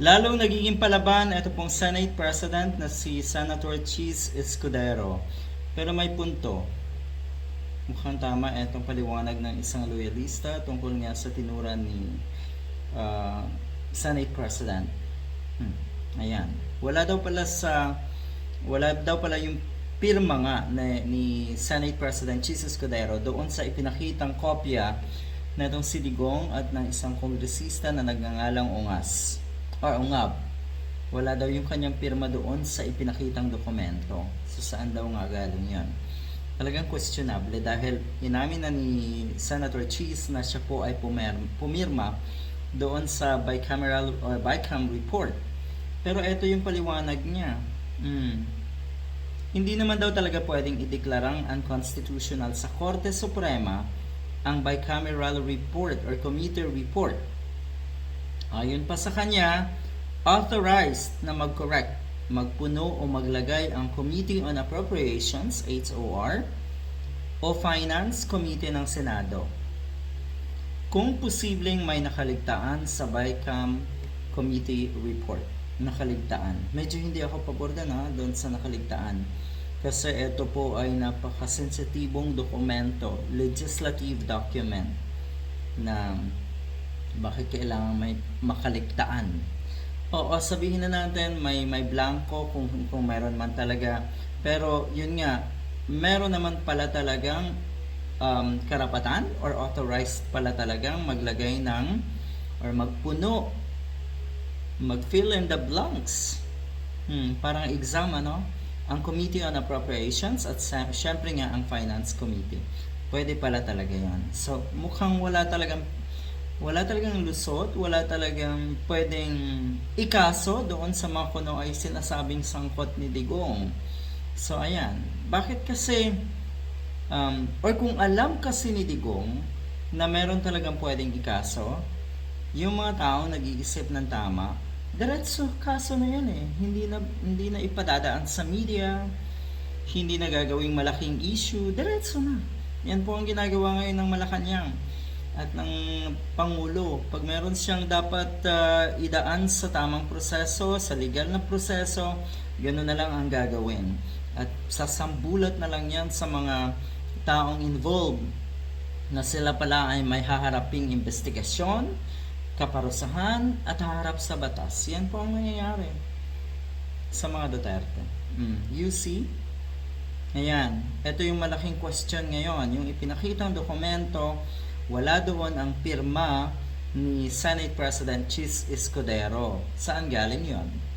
Lalong nagiging palaban ito pong Senate President na si Senator Cheese Escudero. Pero may punto. Mukhang tama itong paliwanag ng isang loyalista tungkol nga sa tinura ni ah, Senate President. Hmm. Ayan. Wala daw pala sa wala daw pala yung pirma nga na, ni Senate President Cheese Escudero doon sa ipinakitang kopya na itong si Digong at ng isang kongresista na nagngangalang Ungas or Ungab. Wala daw yung kanyang pirma doon sa ipinakitang dokumento. So saan daw nga galing yan? Talagang questionable dahil inamin na ni Senator Cheese na siya po ay pumirma doon sa bicameral or bicam report. Pero ito yung paliwanag niya. Mm. Hindi naman daw talaga pwedeng ideklarang unconstitutional sa Korte Suprema ang bicameral report or committee report. Ayon pa sa kanya, authorized na mag-correct, magpuno o maglagay ang Committee on Appropriations, HOR, o Finance Committee ng Senado. Kung posibleng may nakaligtaan sa BICAM Committee Report. Nakaligtaan. Medyo hindi ako pabor na doon sa nakaligtaan. Kasi ito po ay napakasensitibong dokumento, legislative document na bakit kailangan may makaligtaan. Oo, sabihin na natin may may blanco kung kung meron man talaga. Pero yun nga, meron naman pala talagang um, karapatan or authorized pala talagang maglagay ng or magpuno mag-fill in the blanks. Hmm, parang exam ano? Ang Committee on Appropriations at syempre nga ang Finance Committee. Pwede pala talaga yan. So, mukhang wala talagang wala talagang lusot, wala talagang pwedeng ikaso doon sa mga kuno ay sinasabing sangkot ni Digong. So, ayan. Bakit kasi, um, or kung alam kasi ni Digong na meron talagang pwedeng ikaso, yung mga tao nag-iisip ng tama, diretso kaso na yan eh. Hindi na, hindi na ipadadaan sa media, hindi na gagawing malaking issue, diretso na. Yan po ang ginagawa ngayon ng Malacanang at ng Pangulo. Pag meron siyang dapat ah, idaan sa tamang proseso, sa legal na proseso, gano'n na lang ang gagawin. At sasambulat na lang yan sa mga taong involved na sila pala ay may haharaping investigasyon, kaparusahan, at haharap sa batas. Yan po ang nangyayari sa mga Duterte. Mm. You see? Ayan. Ito yung malaking question ngayon. Yung ipinakitang dokumento, wala doon ang pirma ni Senate President Chis Escudero. Saan galing yon?